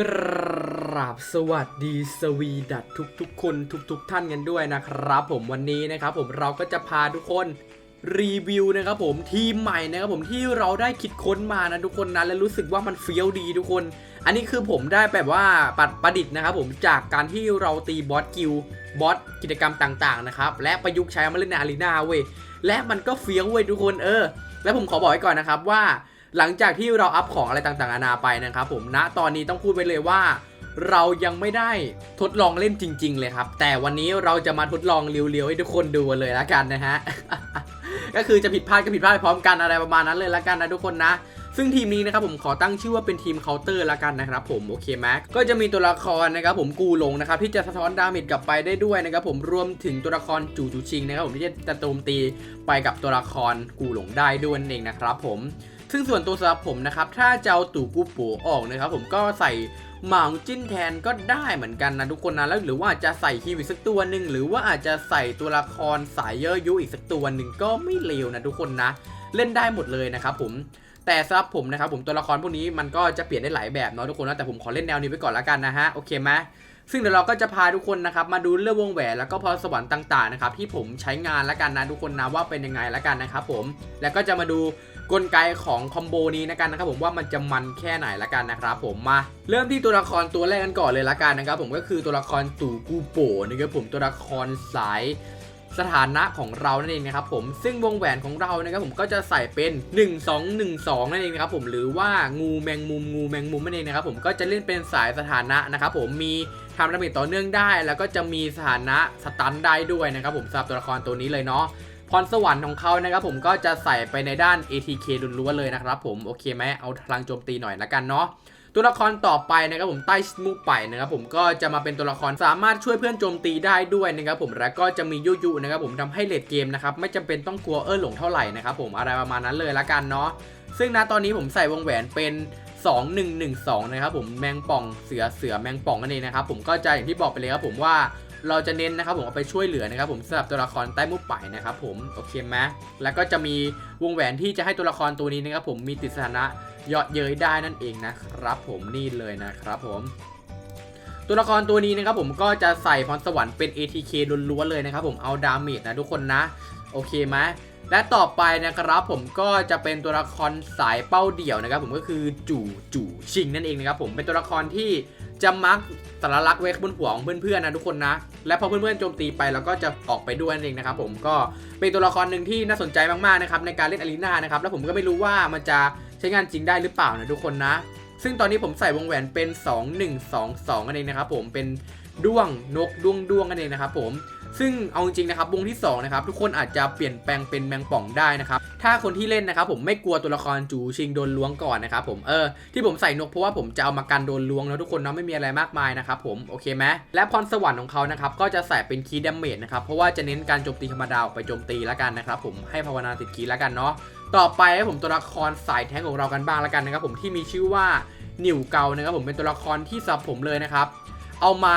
กราบสวัสดีสวีดัตทุกทุกๆคนทุกทุกๆท่านกันด้วยนะครับ ผมวันนี้นะครับผมเราก็จะพาทุกคนรีวิวนะครับผมทีมใหม่นะครับผมที่เราได้คิดค้นมานะทุกคนนะและรู้สึกว่ามันเฟี้ยวดีทุกคน อันนี้คือผมได้แบบว่าปัดประดิษฐ์นะครับผมจากการที่เราตีบอสกิลบอสกิจกรรมต่างๆนะครับและประยุกต์ใช้มาเล่นในอารีนาเว้ยและมันก็เฟี้ยวเว้ยทุกคนเออ และผมขอบอกไว้ก่อนนะครับว่า หลังจากที่เราอัพของอะไรต่างๆนานาไปนะครับผมณตอนนี้ต้องพูดไปเลยว่า เรายังไม่ได้ทดลองเล่นจริง ๆ เลยครับ แต่วันนี้เราจะมาทดลองเรียวๆให้ทุกคนดูเลยละกันนะฮะก็คือจะผิดพลาดก็ผิดพลาดไปพร้อมกันอะไรประมาณนั้นเลยละกันนะทุกคนนะซึ่งทีมนี้นะครับผมขอตั้งชื่อว่าเป็นทีมเคาน์เตอร์ละกันนะครับผมโอเคไหมก็จะมีตัวละครนะครับผมกูหลงนะครับที่จะสะท้อนดาเมจกลับไปได้ด้วยนะครับผมรวมถึงตัวละครจู่จูชิงนะครับผมที่จะโจมตีไปกับตัวละครกูหลงได้ด้วยนั่นเองนะครับผม ซึ่งส่วนตัวสำหรับผมนะครับ ถ้าจะเอาตู่กูปูออกนะครับ ผมก็ใส่หมาจิ้นแทนก็ได้เหมือนกันนะทุกคนนะแล้วหรือว่าจะใส่คีวิสักตัวหนึ่งหรือว่าอาจจะใส่ตัวละครสายเยอะยุอีกสักตัวหนึ่งก็ไม่เลวนะทุกคนนะ เล่นได้หมดเลยนะครับผมแต่สำหรับผมนะครับผมตัวละครพวกนี้มันก็จะเปลี่ยนได้หลายแบบเนาะทุกคนนะแต่ผมขอเล่นแนวนี้ไปก่อนละกันนะฮะโอเคไหมซึ่งเดี๋ยวเราก็จะพาทุกคนนะครับมาดูเรื่องวงแหวนแล้วก็พรสวรรค์ต่างๆนะครับที่ผมใช้งานล้วกันนะทุกคนนะว่าเป็นยังไงล้วกันนะครับผมแล้วก็จะมาดู กลไกของคอมโบนี้นะกันนะครับผมว่ามันจะมันแค่ไหนละกันนะครับผมมาเริ่มที่ตัวละครตัวแรกกันก่อนเลยละกันนะครับผมก็คือตัวละครตู่กูโปนะครับผมตัวละครสายสถานะของเรานั่นเองนะครับผมซึ่งวงแหวนของเรานะครับผมก็จะใส่เป็น 1 2 1 2 นั่นเองนะครับผมหรือว่างูแมงมุมงูแมงมุมนั่นเองนะครับผมก็จะเล่นเป็นสายสถานะนะครับผมมีทำดาเมจต่อเนื่องได้ แล้วก็จะมีสถานะสตันได้ด้วยนะครับผมสำหรับตัวละครตัวนี้เลยเนาะ พรสวรรค์ของเขานะครับผมก็จะใส่ไปในด้าน ATK ล้วนๆเลยนะครับผมโอเคไหมเอาพลังโจมตีหน่อยละกันเนาะตัวละครต่อไปนะครับผมใต้สมูไปนะครับผมก็จะมาเป็นตัวละครสามารถช่วยเพื่อนโจมตีได้ด้วยนะครับผมแล้วก็จะมียุยุนะครับผมทำให้เลดเกมนะครับไม่จำเป็นต้องกลัวเออหลงเท่าไหร่นะครับผมอะไรประมาณนั้นเลยละกันเนาะซึ่งณตอนนี้ผมใส่วงแหวนเป็น 2112 นะครับผมแมงป่องเสือเสือแมงป่องนั่นเองนะครับผมก็จะอย่างที่บอกไปเลยครับผมว่า เราจะเน้นนะครับผมเอาไปช่วยเหลือนะครับผมสำหรับตัวละครใต้มุกไปนะครับผมโอเคไหมแล้วก็จะมีวงแหวนที่จะให้ตัวละครตัวนี้นะครับผมมีติดสถานะเยาะเย้ยได้นั่นเองนะครับผมนี่เลยนะครับผมตัวละครตัวนี้นะครับผมก็จะใส่พรสวรรค์เป็น ATK ล้วนๆเลยนะครับผมเอาดาเมจนะทุกคนนะ โอเคไหมและต่อไปนะครับผมก็จะเป็นตัวละครสายเป้าเดี่ยวนะครับผมก็คือจู่จู่ชิงนั่นเองนะครับผมเป็นตัวละครที่ จะมักสารลักษณ์ไว้บนหัวของเพื่อนๆนะทุกคนนะ และพอเพื่อนๆโจมตีไปเราก็จะออกไปด้วยนั่นเองนะครับผมก็เป็นตัวละครหนึ่งที่น่าสนใจมากๆนะครับในการเล่นอารีนานะครับแล้วผมก็ไม่รู้ว่ามันจะใช้งานจริงได้หรือเปล่านะทุกคนนะ ซึ่งตอนนี้ผมใส่วงแหวนเป็น 2122นั่นเองนะครับผมเป็นด้วงนกด้วงด้วงนั่นเองนะครับผม ซึ่งเอาจริงๆนะครับวงที่สองนะครับทุกคนอาจจะเปลี่ยนแปลงเป็นแมงป่องได้นะครับถ้าคนที่เล่นนะครับผมไม่กลัวตัวละครจูชิงโดนล้วงก่อนนะครับผมเออที่ผมใส่นกเพราะว่าผมจะเอามากันโดนล้วงนะทุกคนเนาะไม่มีอะไรมากมายนะครับผมโอเคไหมและพรสวรรค์ของเขานะครับก็จะใส่เป็นคีย์ดาเมจนะครับเพราะว่าจะเน้นการโจมตีธรรมดาออกไปโจมตีแล้วกันนะครับผมให้ภาวนาติดคีย์แล้วกันเนาะต่อไปครับผมตัวละครสายแท้งของเรากันบ้างแล้วกันนะครับผมที่มีชื่อว่านิวเกานะครับผมเป็นตัวละครที่สับผมเลยนะครับ เอามา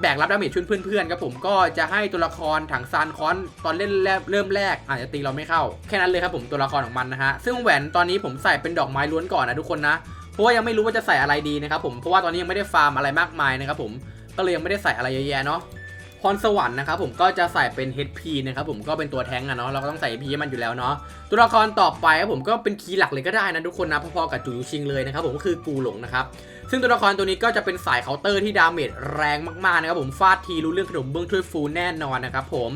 แบกรับดาเมจช่วยเพื่อนๆครับผมก็จะให้ตัวละครถังซานคอนตอนเล่นแรกเริ่มแรกอาจจะตีเราไม่เข้า แค่นั้นเลยครับผมตัวละครของมันนะฮะซึ่งแหวนตอนนี้ผมใส่เป็นดอกไม้ล้วนก่อนนะทุกคนนะเพราะว่ายังไม่รู้ว่าจะใส่อะไรดีนะครับผมเพราะว่าตอนนี้ยังไม่ได้ฟาร์มอะไรมากมายนะครับผมก็เลยยังไม่ได้ใส่อะไรเยอะแยะเนาะพรสวรรค์นะครับผมก็จะใส่เป็น HP นะครับผมก็เป็นตัวแท้งอะเนาะเราก็ต้องใส่ HP ให้มันอยู่แล้วเนาะตัวละครต่อไปครับผมก็เป็นคีย์หลักเลยก็ได้นะทุกคนนะพอๆกับจูชิงเลยนะครับผมก็คือกูหลงนะครับ ซึ่งตัวละครตัวนี้ก็จะเป็นสายเคาน์เตอร์ที่ดาเมจแรงมากๆนะครับผมฟาดทีรู้เรื่องขนมเบื้องถ้วยฟูแน่นอนนะครับผม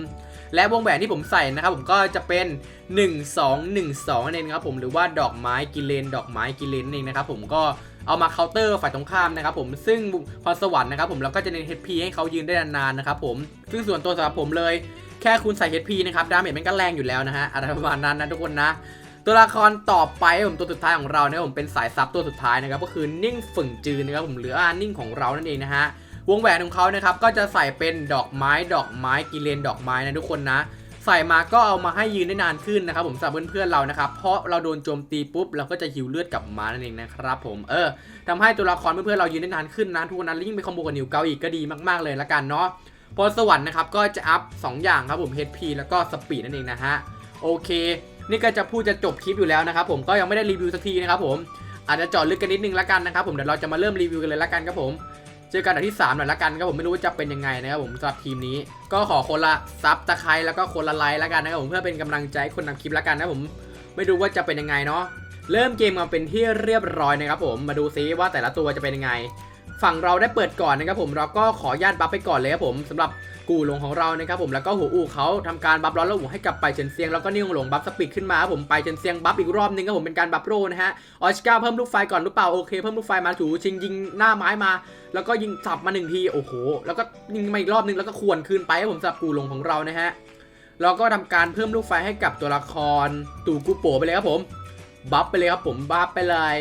และวงแหวนที่ผมใส่นะครับผมก็จะเป็น 1 2 1 2นั่นเองครับผมหรือว่าดอกไม้กิเลน ดอกไม้กิเลนนั่นเองนะครับผมก็เอามาเคาน์เตอร์ฝ่ายตรงข้ามนะครับผมซึ่งพรสวรรค์นะครับผมเราก็จะเน้น HP ให้เขายืนได้นานๆนะครับผมซึ่งส่วนตัวสำหรับผมเลยแค่คุณใส่ HP นะครับดาเมจมันก็แรงอยู่แล้วนะฮะอะไรประมาณนั้นนะทุกคนนะ ตัวละครต่อไปผมตัวสุดท้ายของเราเนี่ยผมเป็นสายซับตัวสุดท้ายนะครับก็คือนิ่งฝึ่งจืนนะครับผมหรืออานิ่งของเรานั่นเองนะฮะวงแหวนของเขานะครับก็จะใส่เป็นดอกไม้ ดอกไม้กิเลนดอกไม้นะทุกคนนะ ใส่มาก็เอามาให้ยืนได้นานขึ้นนะครับผมสำหรับเพื่อนๆเรานะครับเพราะเราโดนโจมตีปุ๊บเราก็จะหิวเลือดกลับมานั่นเองนะครับผมเออทำให้ตัวละครเพื่อนๆเรายืนได้นานขึ้นนะทุกคนนี้ยิ่งไปคอมโบกับนิวเกาอีกก็ดีมากๆเลยละกันเนาะพอสวรรค์นะครับก็จะอัพสองอย่างครับผม HP แล้วก็สปีดนั่นเองนะฮะโอเค นี่ก็จะพูดจะจบคลิปอยู่แล้วนะครับผมก็ยังไม่ได้รีวิวสักทีนะครับผมอาจจะเจาะลึกกันนิดนึงละกันนะครับผมเดี๋ยวเราจะมาเริ่มรีวิวกันเลยละกันครับผมเจอกันอันที่3หน่อยละกันครับผมไม่รู้ว่าจะเป็นยังไงนะครับผมสำหรับทีมนี้ ก็ขอคนละซับตะไคร้แล้วก็คนละไลค์ละกันนะครับผมเพื่อเป็นกำลังใจคนทำคลิปละกันนะผมไม่รู้ว่าจะเป็นยังไงเนาะเริ่มเกมมาเป็นที่เรียบร้อยนะครับผมมาดูซิว่าแต่ละตัวจะเป็นยังไง ฝั่งเราได้เปิดก่อนนะครับผมเราก็ขอญาตบัฟไปก่อนเลยครับผมสำหรับกูหลงของเรานะครับผมแล้วก็หัวอู่เขาทำการบัฟร้อนแล้วอู่ให้กับไปเฉินเซียงแล้วก็นิ่งหลงบัฟสปีดขึ้นมาครับผมไปเฉินเซียงบัฟอีกรอบนึงครับผมเป็นการบัฟโรนะฮะออสการ์เพิ่มลูกไฟก่อนหรือเปล่าโอเคเพิ่มลูกไฟมาถูชิงยิงหน้าไม้มา แล้วก็ยิงสับมาหนึ่งทีโอ้โหแล้วก็ยิงมาอีกรอบนึงแล้วก็ควรคืนไปให้ผมสำหรับกูหลงของเรานะฮะแล้วก็ทำการเพิ่มลูกไฟให้กับตัวละครตู่กูโปไปเลยครับผมบัฟไปเลยครับผมบัฟไปเลย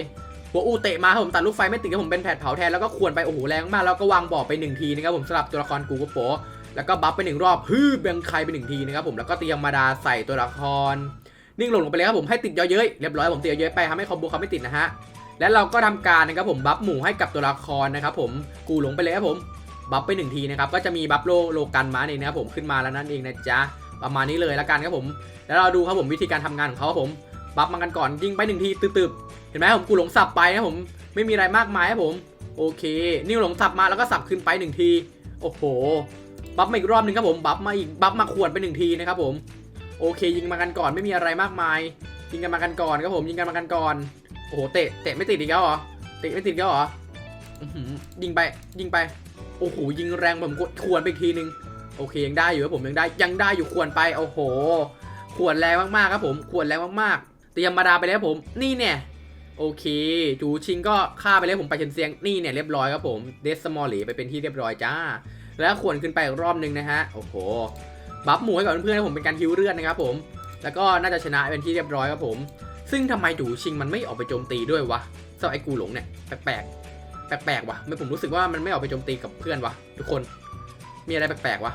หัวอูเตะมาครับผมตัดลูกไฟไม่ติดครับผมเป็นแผดเผาแทนแล้วก็ควรไปโอ้โหแรงมากแล้วก็วางบ่อไปหนึ่งทีนะครับผมสำหรับตัวละครกูกโปแล้วก็บัฟไปหนึ่งรอบฮือเบียงใครไปหนึ่งทีนะครับผมแล้วก็เตรียมมาดาใส่ตัวละครนิ่งหลงลงไปเลยครับผมให้ติดเยอะเย้ยเรียบร้อยผมติดเยอะเย้ยไปทำให้คอมโบเขาไม่ติดนะฮะและเราก็ทำการนะครับผมบัฟหมู่ให้กับตัวละครนะครับผมกูหลงไปเลยครับผมบัฟไปหนึ่งทีนะครับก็จะมีบัฟโลโลกันมาเนี่ยนะครับผมขึ้นมาแล้วนั่นเองนะจ๊ะประมาณนี้เลยละกันครับผม แล้วเราดูครับผมวิธีการทำงานของเขาครับผม บัฟมากันก่อนยิงไปหนึ่งทีตึบๆเห็นไหมผมกูหลงสับไปนะผมไม่มีอะไรมากมายครับผมโอเค นิ่วหลงสับมาแล้วก็สับขึ้นไปหนึ่งที โอ้โหบัฟมาอีกรอบหนึ่งครับผมบัฟมาอีกบัฟมาขวดไปหนึ่งทีนะครับผมโอเค ยิงมากันก่อนไม่มีอะไรมากมาย ยิงกันมากันก่อนครับผมยิงกันมากันก่อนโอ้โหเตะเตะไม่ติดอีกแล้วเหรอเตะไม่ติดแล้วเหรอยิงไปยิงไปโอ้โหยิงแรงผมกดควรไปอีกทีนึงโอเคยังได้อยู่ครับผมยังได้ยังได้อยู่ควรไปโอ้โหขวดแรงมากๆครับผมขวดแรงมาก รียมมาดาไปแล้วผม นี่เนี่ยโอเค จูชิงก็ฆ่าไปแล้วผมไปเชนเซียง นี่เนี่ยเรียบร้อยครับผม เดสมอลลีไปเป็นที่เรียบร้อยจ้า แล้วขวนขึ้นไปอีกรอบนึงนะฮะ โอ้โห บัฟหมูให้กับเพื่อนๆให้ผมเป็นการฮิวเลือดนะครับผม แล้วก็น่าจะชนะเป็นที่เรียบร้อยครับผม ซึ่งทำไมจูชิงมันไม่ออกไปโจมตีด้วยวะสำหรับไอ้กูหลงเนี่ยแปลกๆแปลกๆวะไม่ผมรู้สึกว่ามันไม่ออกไปโจมตีกับเพื่อนวะทุกคน มีอะไรแปลกๆวะ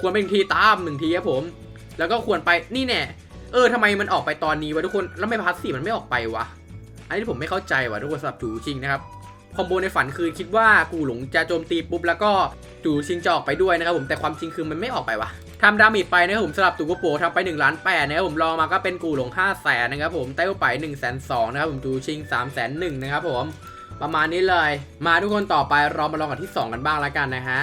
ควรเป็นทีตามหนึ่งทีครับผม แล้วก็ควรไปนี่แน่ เออทำไมมันออกไปตอนนี้วะทุกคนแล้วไม่พาสซีฟมันไม่ออกไปวะอันนี้ผมไม่เข้าใจวะทุกคนสำหรับจูชิงนะครับคอมโบในฝันคือคิดว่ากูหลงจะโจมตีปุ๊บแล้วก็จูชิงจะออกไปด้วยนะครับผมแต่ความจริงคือมันไม่ออกไปวะทำดาเมจไปนะครับผมสลับตูกโปทำไป1ล้านแปดนะครับผมรองมาก็เป็นกูหลง5 0 0แสนนะครับผมไต้ไป1นึ่งแสนสองนะครับผมจูชิง3ามแสนหนึ่งนะครับผมประมาณนี้เลย มาทุกคนต่อไปเรามาลองกันที่ 2 กันบ้างแล้วกันนะฮะ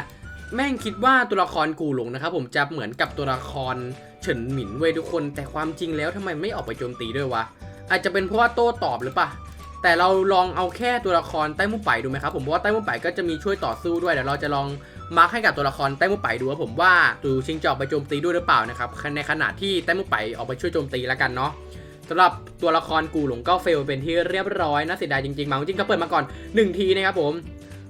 แม่งคิดว่าตัวละครกูหลงนะครับผมจะเหมือนกับตัวละคร เฉินหมินเว้ยทุกคน แต่ความจริงแล้วทำไมไม่ออกไปโจมตีด้วยวะ อาจจะเป็นเพราะว่าโต้ตอบหรือปะแต่เราลองเอาแค่ตัวละครใต้มุมไปดูไหมครับผมเพราะว่าใต้มุมไปก็จะมีช่วยต่อสู้ด้วยเดี๋ยวเราจะลองมาร์คให้กับตัวละครใต้มุมไปดูว่าผมว่าตูชิงจะออกไปโจมตีด้วยหรือเปล่านะครับในขณะที่ใต้มุมไปออกไปช่วยโจมตีแล้วกันเนาะสำหรับตัวละครกูหลงก็เฟลเป็นที่เรียบร้อยน่าเสียดายจริงๆมาจริงก็เปิดมาก่อน 1 ทีนะครับผม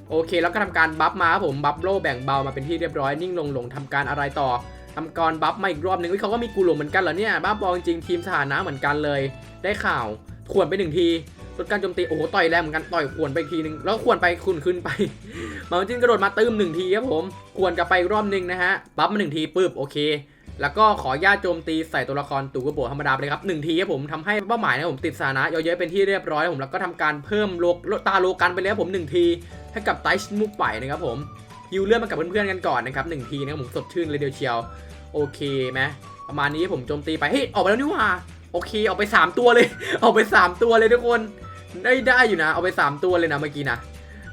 โอเค แล้วก็ทำการบัฟมาครับผมบัฟโลแบ่งเบามาเป็นที่เรียบร้อยนิ่งลงลงทำการอะไรต่อ ทำกรบัฟมาอีกรอบหนึ่งเฮ้เขาก็มีกูหลงเหมือนกันเหรอเนี่ยบ้าบอจริงๆทีมสถานะเหมือนกันเลย ได้ข่าวขวนไปหนึ่งทีลดการโจมตีโอ้โหต่อยแรงเหมือนกันต่อยขวนไปอีกทีนึงแล้วขวนไปคุณขึ้นไปมาจินกระโดดมาตื้มหนึ่งทีครับผมขวนกลับไปรอบนึงนะฮะบัฟมาหนึ่งทีปึ๊บโอเค แล้วก็ขอญาตโจมตีใส่ตัวละครตูกระโบธรรมดาไปเลยครับหนึ่งทีครับผมทำให้เป้าหมายนะผมติดสถานะเยอะๆเป็นที่เรียบร้อยผมแล้วก็ทำการเพิ่มโลกตาโลกันไปเลยครับผมหนึ่งทีให้กับไตชิมุกไปนะครับผมฮิวเลือดมากับเพื่อนๆกันก่อนนะครับหนึ่งทีนะครับผมสดชื่นเลยเดียวเชียว โอเคไหมประมาณนี้ผมโจมตีไปเฮ้ยออกไปแล้วนี่ว่าโอเคออกไปสามตัวเลย ออกไปสามตัวเลยทุกคนได้ได้อยู่นะเอาไป 3 ตัวเลยนะเมื่อกี้นะ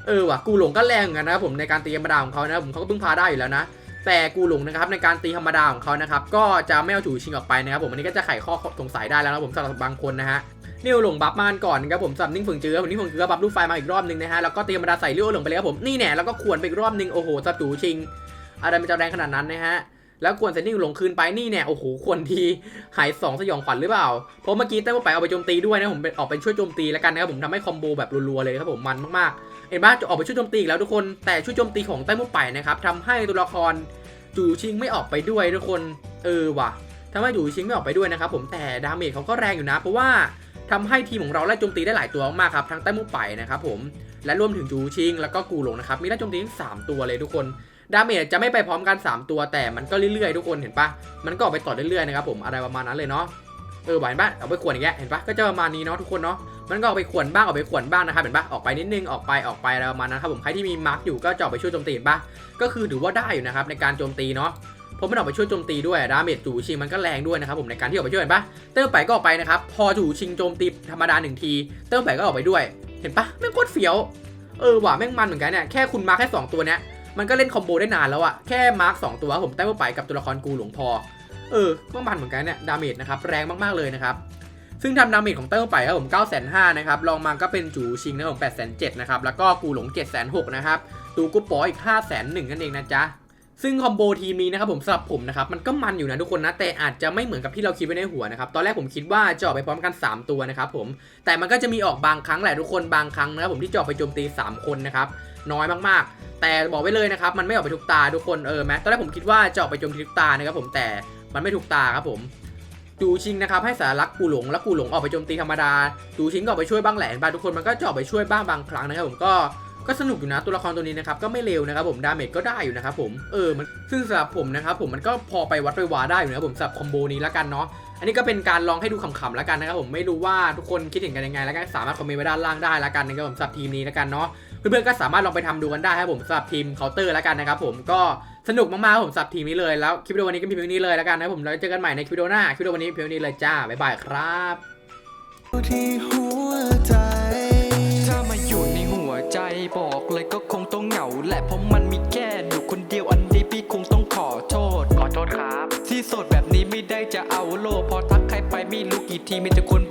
เออว่ะกูหลงก็แรงเหมือนกันนะครับผมในการตีธรรมดาของเขานะผมเขาก็เพิ่งพาได้อยู่แล้วนะแต่กูหลงนะครับในการตีธรรมดาของเขานะครับก็จะไม่เอาจูชิงออกไปนะครับผมอันนี้ก็จะไขข้อสงสัยได้แล้วนะผมสำหรับบางคนนะฮะนิวหลงบัฟมานก่อนนะครับผมสำหรับนิ่งฝึงเจือผมนิ่งฝึงเจือบัฟลูกไฟมาอีกรอบหนึงนะฮะแล้วก็ตีธรรมดาใส่เลี้ยวหลงไปเลยครับผมนี่แน่แล้วก็ขวนไปอีกรอบหนึงโอ้โหสับจูชิงอะไรมันจะแรงขนาดนั้นนะฮะ แล้วควรเซนนิ่งหลงคืนไปนี่เนี่ยโอ้โหควรทีหายสองสยองขวัญหรือเปล่าเพราะเมื่อกี้แต้มไปเอาไปโจมตีด้วยนะผมเป็นออกไปช่วยโจมตีแล้วกันนะครับผมทำให้คอมโบแบบรัวๆเลยครับผมมันมากๆเห็นปะจะออกไปช่วยโจมตีอีกแล้วทุกคนแต่ช่วยโจมตีของแต้มไปนะครับทำให้ตัวละครจูชิงไม่ออกไปด้วยทุกคนเออว่ะทำให้จูชิงไม่ออกไปด้วยนะครับผมแต่ดาเมจเขาก็แรงอยู่นะ เพราะว่าทำให้ทีมของเราไล่โจมตีได้หลายตัวมากครับทั้งแต้มไปนะครับผมและรวมถึงจูชิง แล้วก็กูหลงนะครับมีได้โจมตีทั้งสามตัวเลยทุกคน ดาเมจจะไม่ไปพร้อมกัน 3 ตัวแต่มันก็เรื่อยๆทุกคนเห็นปะมันก็ออกไปต่อเรื่อยๆนะครับผมอะไรประมาณนั้นเลยเนาะเออไหวปะเอาไปขวนอย่างเงี้ยเห็นปะก็จะประมาณนี้เนาะทุกคนเนาะมันก็ออกไปขวนบ้างออกไปขวนบ้างนะครับเห็นปะออกไปนิดนึงออกไปออกไปอะไรประมาณนั้นครับผมใครที่มีมาร์กอยู่ก็จะออกไปช่วยโจมตีเห็นปะก็คือถือว่าได้อยู่นะครับในการโจมตีเนาะเพราะมันออกไปช่วยโจมตีด้วยดาเมจจู่ชิงมันก็แรงด้วยนะครับผมในการที่ออกไปช่วยเห็นปะเติมไปก็ออกไปนะครับพอจู่ชิงโจมตีธรรมดาหนึ่งที เติมไปก็ออกไปด้วย เห็นปะแม่งโคตรเฟี้ยวเออว่ะแม่งมันเหมือนกันเนี่ยแค่คุณมาแค่สองตัวเนี้ย มันก็เล่นคอมโบได้นานแล้วอะแค่มาร์คสองตัวผมเติมไปกับตัวละครกูหลวงพอ เออก็มันเหมือนกันเนี่ยดาเมจนะครับแรงมากๆเลยนะครับซึ่งทำดาเมจของเติ้งไปครับผม9 5 0 0 0นะครับรองมาก็เป็นจูชิงนะผม8 7 0 0นะครับแล้วก็กูหลง 7 6 0 0นะครับตูกูปออีก 5 1 0 0 0นั่นเองนะจ๊ะซึ่งคอมโบทีมนี้นะครับผมสำหรับผมนะครับมันก็มันอยู่นะทุกคนนะแต่อาจจะไม่เหมือนกับที่เราคิดไว้ในหัวนะครับตอนแรกผมคิดว่าจะออกไปพร้อมกัน 3 ตัวนะครับผมแต่มันก็จะมีออกบางครั้งแหละทุกคนบางครั้งนะครับผมที่จะออกไปโจมตี 3 คนนะครับ น้อยมากๆ แต่บอกไว้เลยนะครับมันไม่ออกไปทุกตาทุกคนเออแม้ตอนแรกผมคิดว่าจะออกไปโจมตีทุกตานะครับผมแต่มันไม่ทุกตาครับผมจูชิงนะครับให้สารักกูหลงและกูหลงออกไปโจมตีธรรมดาจูชิงก็ออกไปช่วยบ้างแหละบางทุกคนมันก็จะออกไปช่วยบ้างบางครั้งนะครับผมก็ก็สนุกอยู่นะตัวละครตัวนี้นะครับก็ไม่เร็วนะครับผมดาเมจก็ได้อยู่นะครับผมเออมันซึ่งสำหรับผมนะครับผมมันก็พอไปวัดไปวาได้อยู่นะครับผมสำหรับคอมโบนี้ละกันเนาะอันนี้ก็เป็นการลองให้ดูขำๆแล้วกันนะครับผมไม่รู้ว่าทุกคนคิดเห็นกันยังไงแล้วก็สามารถคอมเมนต์ไว้ด้านล่างได้ละกันนะครับผมสำหรับทีมนี้ละกันเนาะ เพื่อนๆก็สามารถลองไปทำดูกันได้ครับผมสำหรับทีมเคาน์เตอร์ละกันนะครับผมก็สนุกมากๆครับผมสำหรับทีมนี้เลยแล้วคลิปวิดีโอวันนี้ก็มีเพียงนี้เลยแล้วกันนะครับผมแล้วเจอกันใหม่ในคลิปวิดีโอหน้าคลิปวิดีโอวันนี้เพียงนี้เลยจ้าบ๊ายบายครับที่หัวใจถ้ามาอยู่ในหัวใจบอกเลยก็คงต้องเหงาแหละเพราะมันมีแค่หนูคนเดียวอันนี้พี่คงต้องขอโทษขอโทษครับ ที่โสดแบบนี้ไม่ได้จะเอาโลกพอทักใครไปไม่รู้กี่ทีมีแต่คน